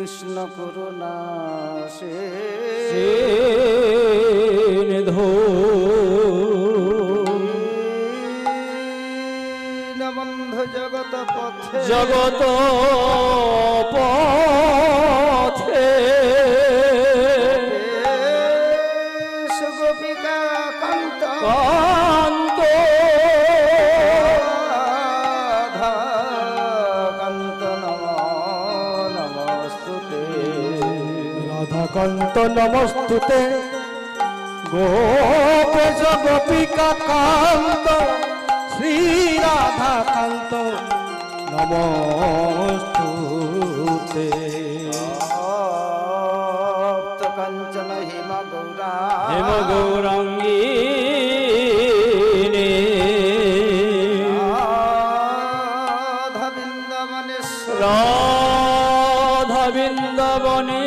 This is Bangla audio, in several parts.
কৃষ্ণ করুণা সে ধো জগত পথ জগত নমস্তুতে। গোপেশ গোপিকা কান্ত শ্রী রাধা কান্ত নমস্তুতে। কাঞ্চন হেম গৌরা হেম গৌরাঙ্গী রাধা বৃন্দাবনে রাধা বৃন্দাবনে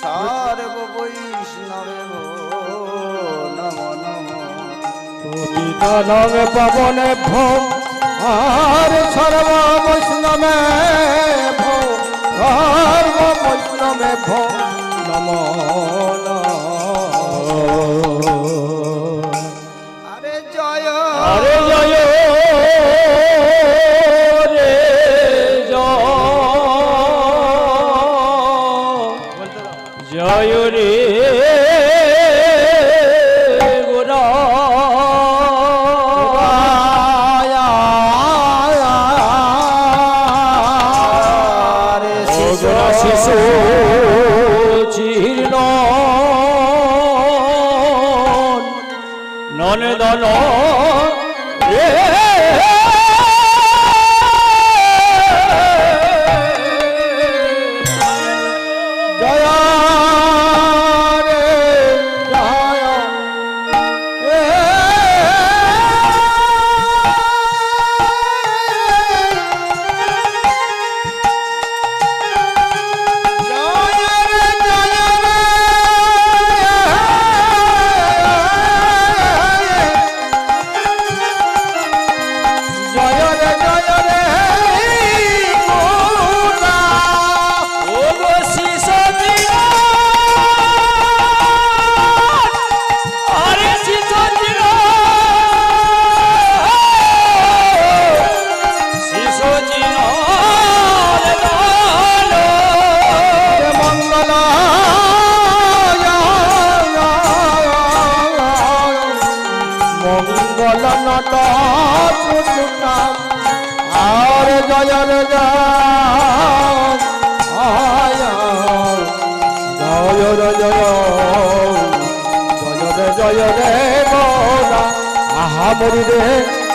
সর্ব বৈষ্ণবে নম নম। নবে পবনে ভোম, আর সর্ব বৈষ্ণবে ভোগ সর্ব বৈষ্ণবে ভোগ নম। জীর্ণ নন্দন রে জয় রে গোলা আহা মরি রে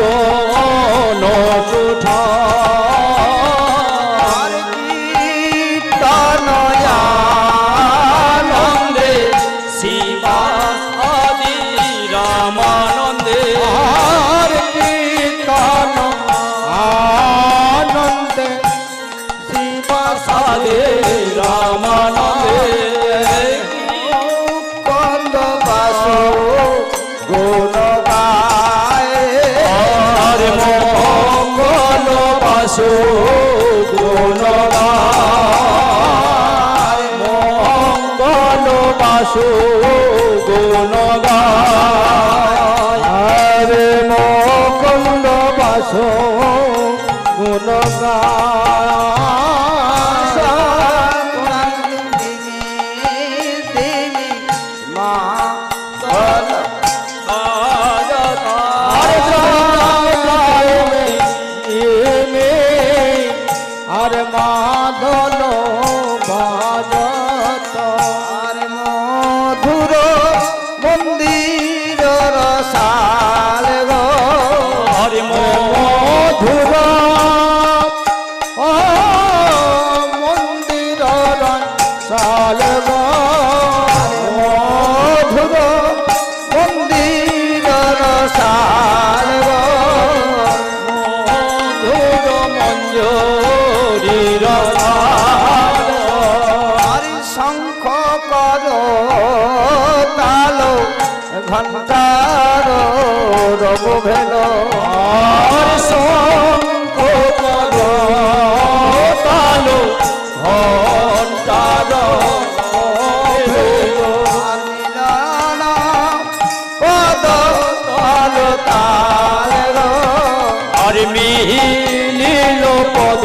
我 বাসো গুণগান আরে মকন্দ বাসো গুণগান পদ তালো ঘণ্টার আর মিলন পদ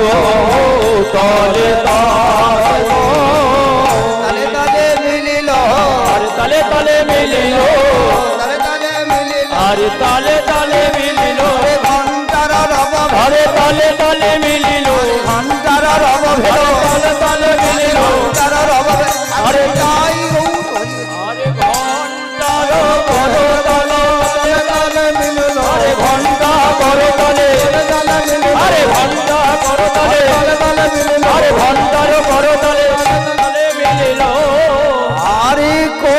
তালো তাল। তালে ঘণ্টার রব ভেল আরে তাই আরে ঘণ্টার পদ তলে তালে মিলিল আরে ঘণ্টা করে তলে। আরে ঘণ্টা করে তলে। আরে ঘণ্টার করে তলে। মিলিল আরে কো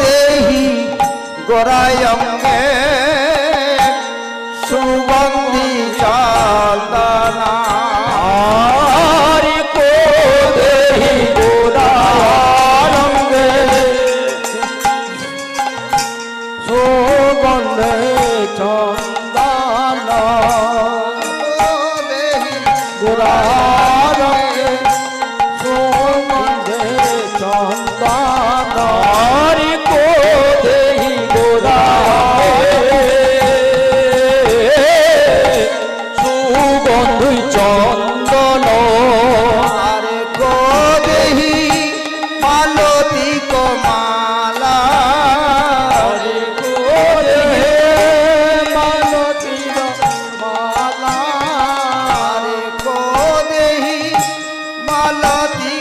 দেহি গোরায়ঙ্গে মালতী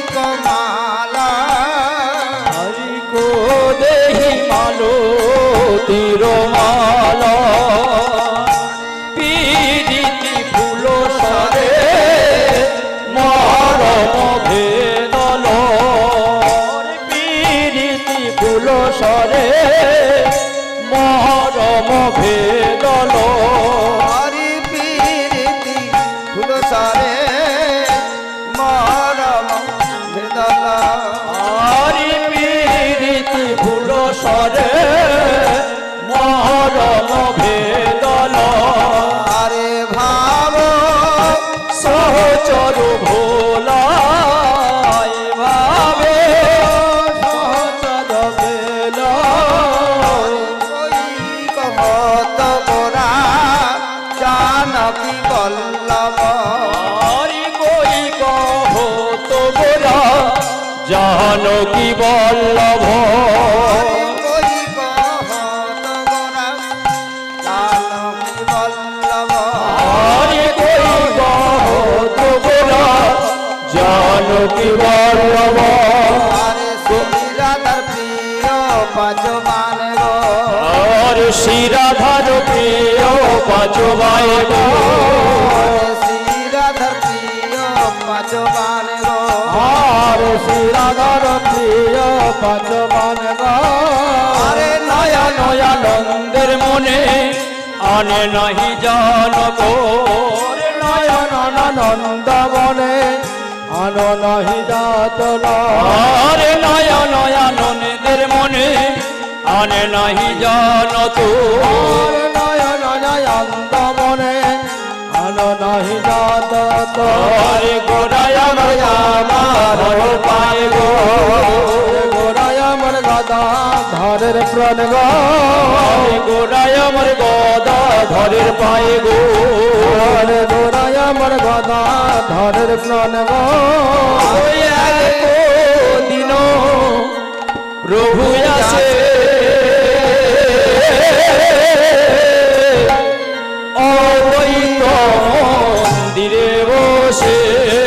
আরি কই কহ তো গোরা জানকী বল্লভ? গোরা জানকী বল্লভ? আরে কই কহ তো গোরা জানকী বল্লভ? আরে শ্রীরাধার প্রিয় প্রিয় পাঁচবাই আরে শ্রীরাধার প্রিয় পাঁচমান গো। আর শিরাধার প্রিয় পাঁচবান আরে নয়া নয়া নন্দের মনে আনে নাহি জান গো। নয়ন নন্দ মনে আন নাহি যাত আরে নয়া নয়া নন্দের মনে আনে নাহি জান তো নয়ন্ত মনে আন নাহি যাত তো হরে গোড়ায় আমার আমার পায় গো। গোড়ায় আমার গাদা ধরের প্রাণ গো। গোড়ায় আমার গদা ধরের পায়ে গো। গোড়ায় আমার গাদা ধরের প্রাণ গো। দিন প্রভু আসে। অদ্বৈত মন্দিরে বসে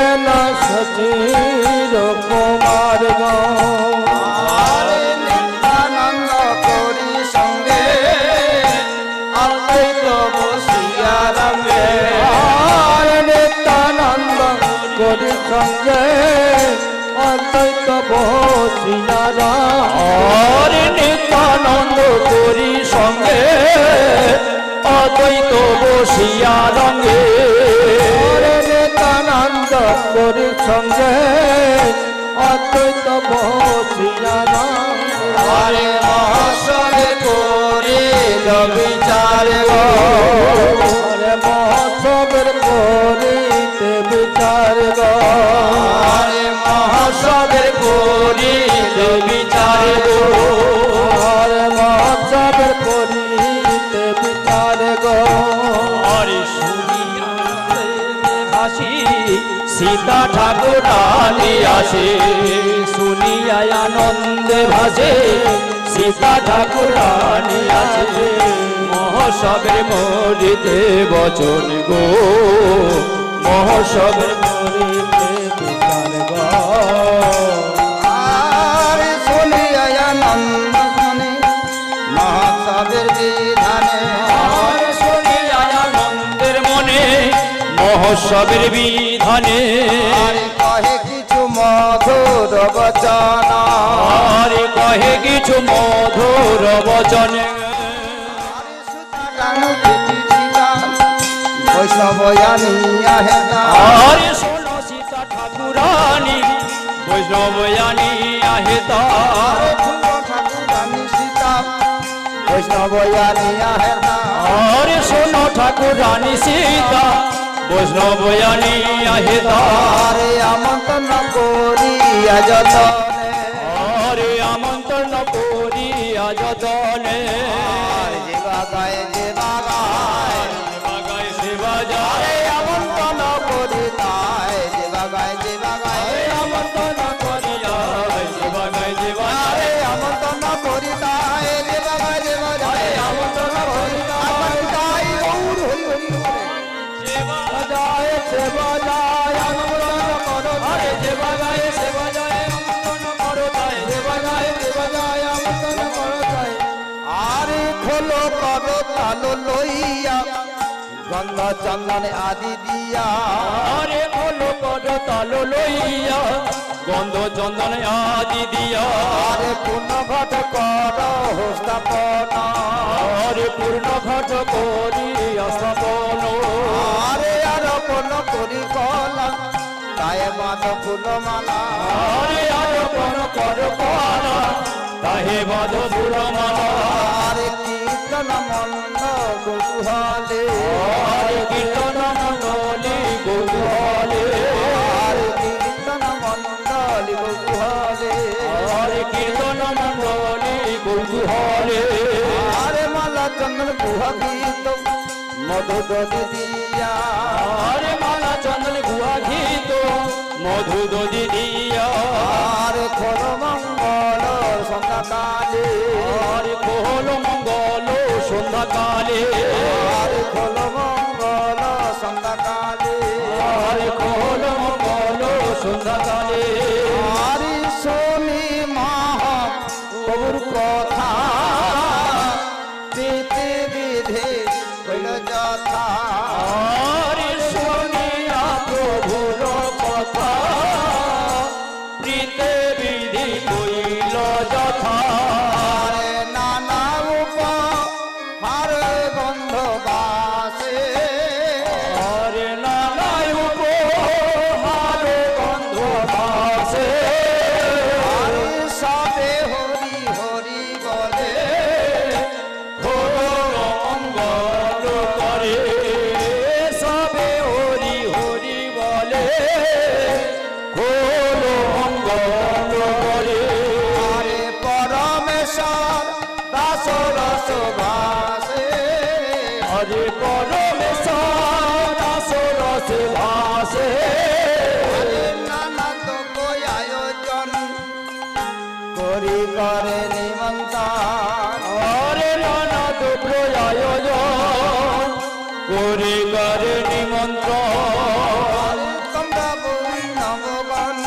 সঙ্গে অদ্বৈত বসিয়ার নিত্যানন্দ করি সঙ্গে অদ্বৈত বসিয়া রঙ্গে। নিত্যানন্দ করি সঙ্গে অদ্বৈত বসিয়ার আরে মহাসনে করে বিচার মহোৎসবের করিতে বিচার গো মহাসবের করি বিচার গো আরে মহোৎসবের করিতে বিচার গো আরে ভাসি সীতা ঠাকুর আনি আসে। শুনিয়া আনন্দে ভাসে সীতা ঠাকুর আনি আসে। মহোৎসবের মরিতে বচন গো। বিচার আর শুনিয়া আনন্দ শুনি মহোৎসবের বিধানে আর শুনিয়া আনন্দের মনে মহোৎসবের বিধানে আরে কহে কিছু মধুর বচন। আরে কহে কিছু মধুর বচন আরে শোনো সীতা ঠাকুরানী বৈষ্ণবয়ানী আহে তার বৈষ্ণবয়ানী আহে আরে শোনো ঠাকুরানী সীতা বৈষ্ণবয়ানী আহে তারে আমন্ত্রণ করিয়া যতনে। আরে আমন্ত্রণ করিয়া যতনে গায়ে যায় আমন্ত্রণ করি তাই যেবা গায়ে যেবা গায়ে আমন্ত্রণ করি যায় যেবা গায়ে যেবা আরে আমন্ত্রণ করি তাই যেবা গায়ে যেবা যায় আমন্ত্রণ করি তাই তাই গৌর হরি হরি সেবা যায় সেবা যায় আমন্ত্রণ করো আরে সেবা যায় সেবা যায় আমন্ত্রণ করো তাই সেবা যায় সেবা যায় আমন্ত্রণ করো তাই আরে খোলো করো তালো লইয়া গন্ধ চন্দন আদি দিয়া। আরে খোলো করো তালো লইয়া গন্ধ চন্দন আদি দিয়া। আরে পূর্ণ ঘট কর স্থাপন আরে পূর্ণ ঘট করি স্থাপন। আরে আরোপণ করি কলা তাই বাদ ফুল মালা। আরে আরোপণ কর কলা তাহে বাদ ফুল মালা। আরে কীর্তন মন্দ কৌতূহলে আরে কীর্তন মন্ডলী কৌতূহলে আরে কীর্তন মন্ডলী কৌতূহলে আরে কীর্তন মন্ডলী কৌতূহলে আরে মালা চন্দন গুহ গীত মধু দিয়া। আরে মালা চন্দন গুয়া ঘিত মধু দধি দিয়া আর খোল মঙ্গল সন্ধ্যাকালে? আরে কোহল মঙ্গল সন্ধ্যাকালে? আর খোল মঙ্গল সন্ধ্যাকালে? আরে কোহল মঙ্গল সন্ধ্যাকালে? আরি শনি মহা প্রভুর কথা বিধে হইল যথা। করে করে নিমন্ত্রণ। তোমরা বই নবগণ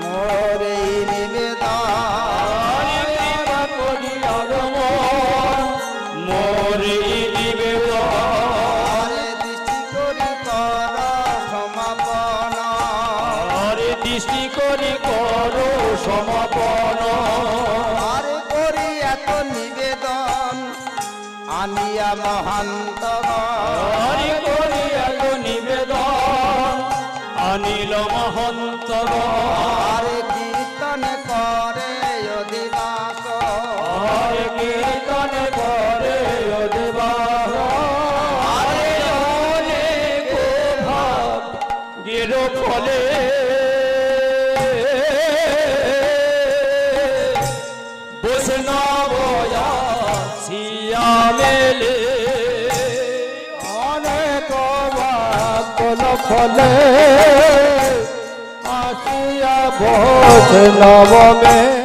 মোরে নিবেদন। করি আগমন মোরে নিবেদন। আরে দৃষ্টি করি কর সমাপন। দৃষ্টি করি করো সমাপন। আরে করি এত নিবেদন আনিয়া মহান্ত আনিল মহন্ত আরে কীর্তন করে অধিবাস হরে কীর্তন করে অধিবাস হরে অনেক গের ফলে বৈষ্ণব সিয়া মেলে। অনেক ফলে আসিয়া ভোজ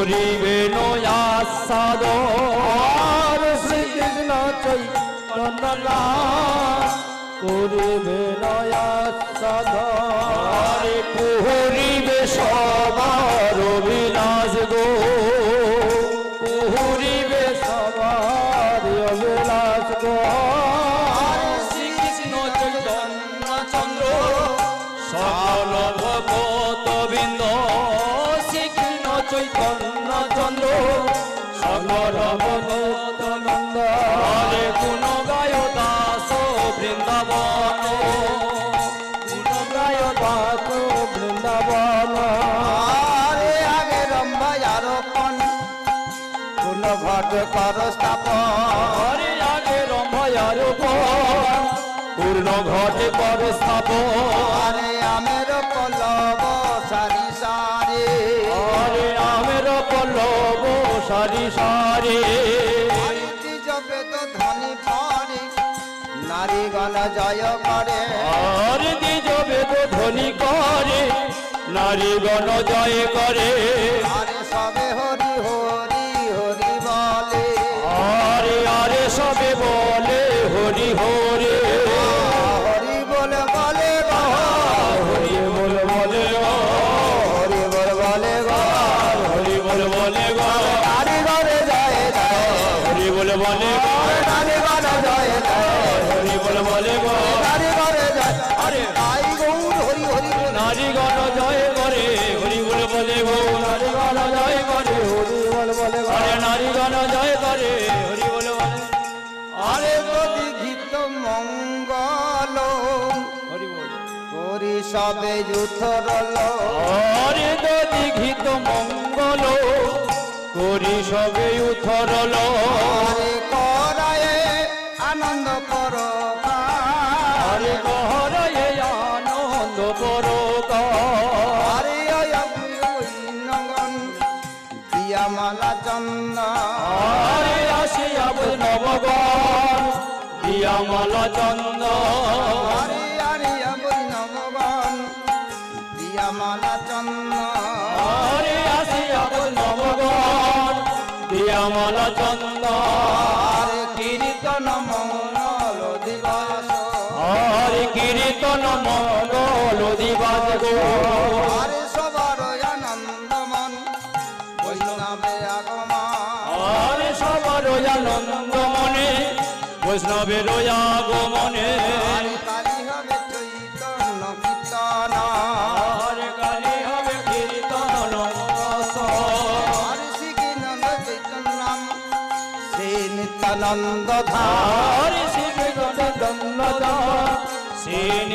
করিবে নয়াসাদ শ্রীকৃষ্ণ চৈতন্য করিবে নয়া সদ হরে পুহরিবে সবার অভিলাষ গো। সকল ভগত নন্দ হরে গুণ গায় দাস বৃন্দাবন। গুণ গায় দাস বৃন্দাবন। আরে আগে রম্বা আরোপণ কুল ঘট কর স্থাপন। আগে রম্ভয়ার পূর্ণ ঘটে পর স্থাপন। আমের পলব সারি সারি। আরতি জপে তো ধনী পরি নারীগণ জয় করে। হরে দ্বিজ বেদ ধ্বনি করে নারীগণ জয় করে। আরে সবে হরি হরি হরি বলে। আরে আরে সবে বলে হরে হরি। সবে উথরল হরে দীঘিত মঙ্গল করি সবে উথরল আরে করায়ে আনন্দ কর হরে গহরে আনন্দ আরে নগন দিয়ামালা চন্দ আসিয়া নবগণ দিয়ামাল চন্দ দিয়ামাল চন্দ আরে কীর্তন মঙ্গল দিবস। হরে কীর্তন মঙ্গল দিবাস গো। আরে সবার আনন্দমন বৈষ্ণবে আগমা হরে সবার আনন্দ মনে বৈষ্ণবের আগমনে।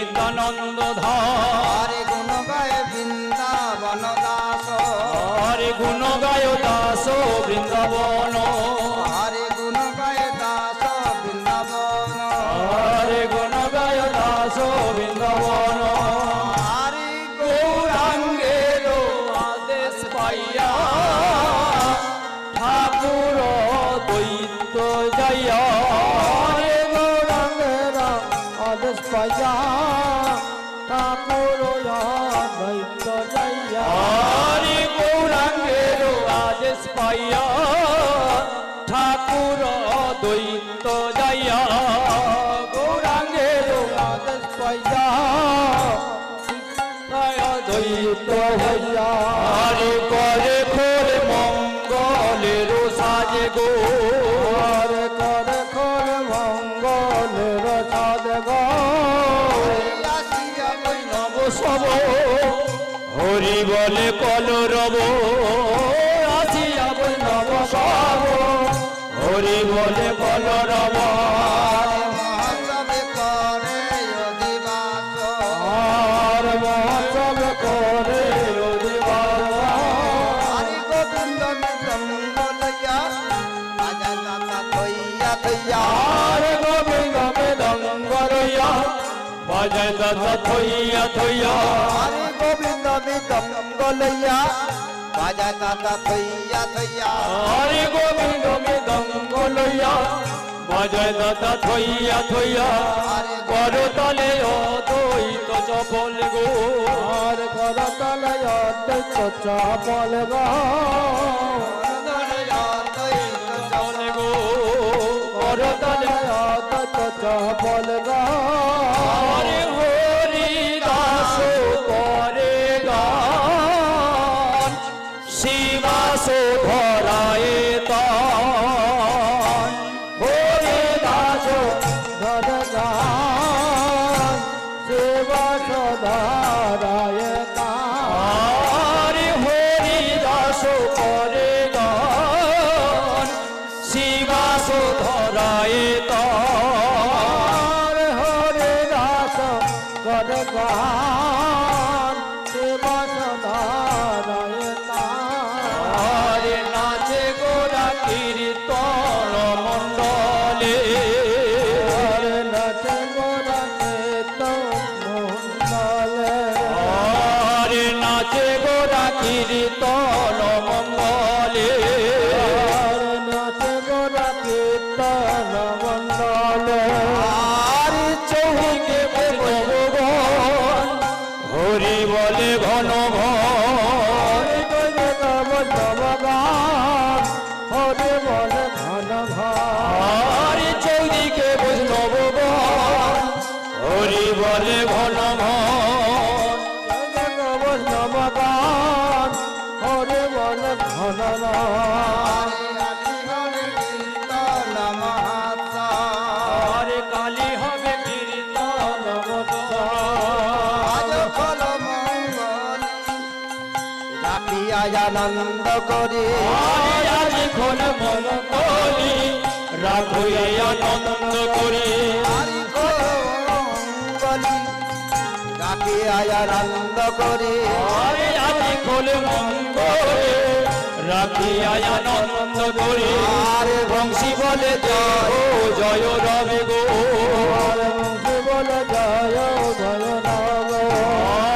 নিত্যানন্দ ধরে গুণ গায় বৃন্দাবন দাস। হরে গুণ গায় দাস বৃন্দাবন। আদেশ পাইয়া ঠাকুর দৈত্য যাইয়া। গৌরাঙ্গের আদেশ পাইয়া ঠাকুর দৈত্য যাইয়া। গৌরাঙ্গের আদেশ পাইয়া দৈত্য হইয়া। করে খোরে মঙ্গলের সাজে গো। হরি বলে কল রব আসিয়া নব হরি বলে কল রব মহাসবে করে অধিবাস। আর মহাসব করে হরি গোবিন্দ মৃদঙ্গ লইয়া রাজা দাতা থইয়া গোবিন্দ মৃদঙ্গ লইয়া রাজা দাতা থইয়া থইয়া হরে গোবিন্দ মৃদঙ্গ লইয়া বাজায় দাদা থইয়া থইয়া করতলে অদ্বৈত চপল গো আর করতলে অদ্বৈত চপল গো করতলে অদ্বৈত চাপল গা হরে হরি দাস আনন্দ করে। মন আনন্দ করে। রাখি আনন্দ করে। রাখি আনন্দ করে। আর বংশী বলে জয়। জয় রবে গো। বংশী বলে জয় জয়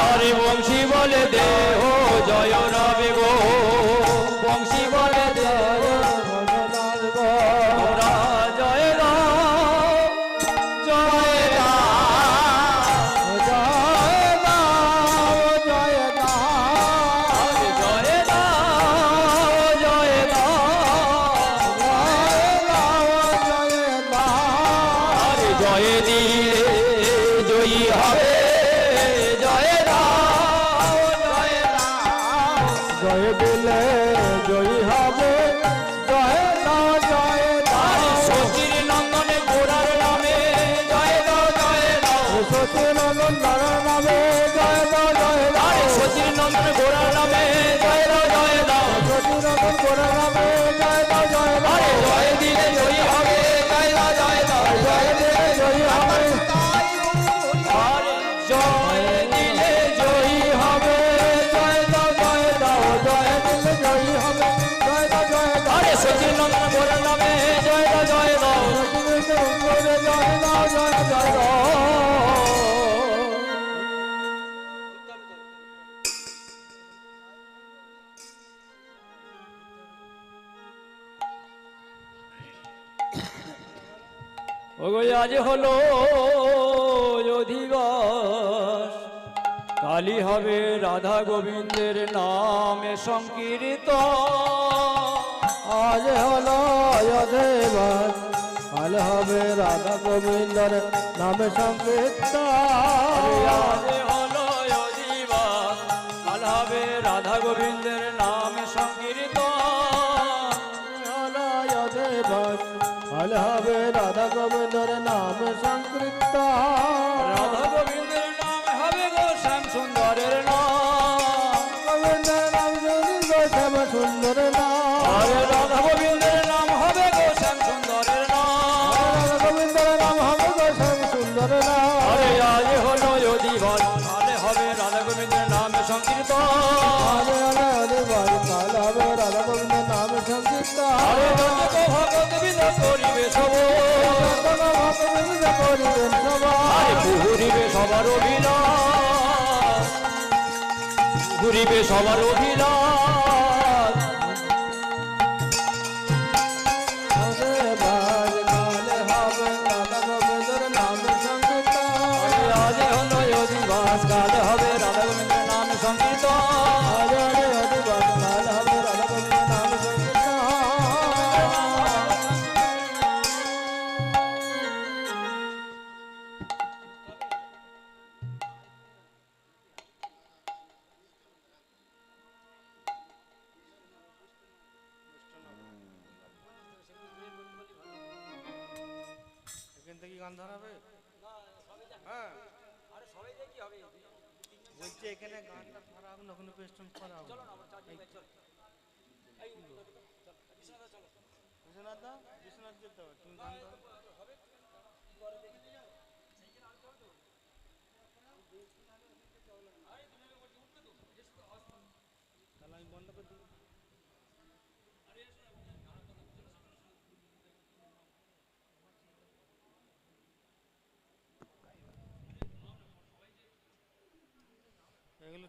আরে বংশী বলে দেহ জয় রবে গো বংশী বলে জয় দাও আরে সচির নন্দন ঘোড়ার নামে জয় দাও জয় জয় দাও আজ হলো অধিবাস। কালী হবে রাধা গোবিন্দের নামে সংকীর্ত আজ হলো অযোধ্যেবার কাল হবে রাধা গোবিন্দর নামে সংকীর্তন। আজ হলো অধিবাস কাল হবে রাধা গোবিন্দের নামে সংকীর্ত হলো অযোধ্যেবার কাল হবে রাধা গোবিন্দর নামে সংকীর্তন। সবার অভিনয় ঘুরিবে সবার অভিলাষ গান ধরাবে হ্যাঁ। বলছি এখানে গানটা ধরা হবে না ওখানে পেস্টন এই- বিশ্বনাথ দা বিশ্বনাথ যেতে হবে তুমি গান তাহলে আমি বন্ধ করে দিই এগুলো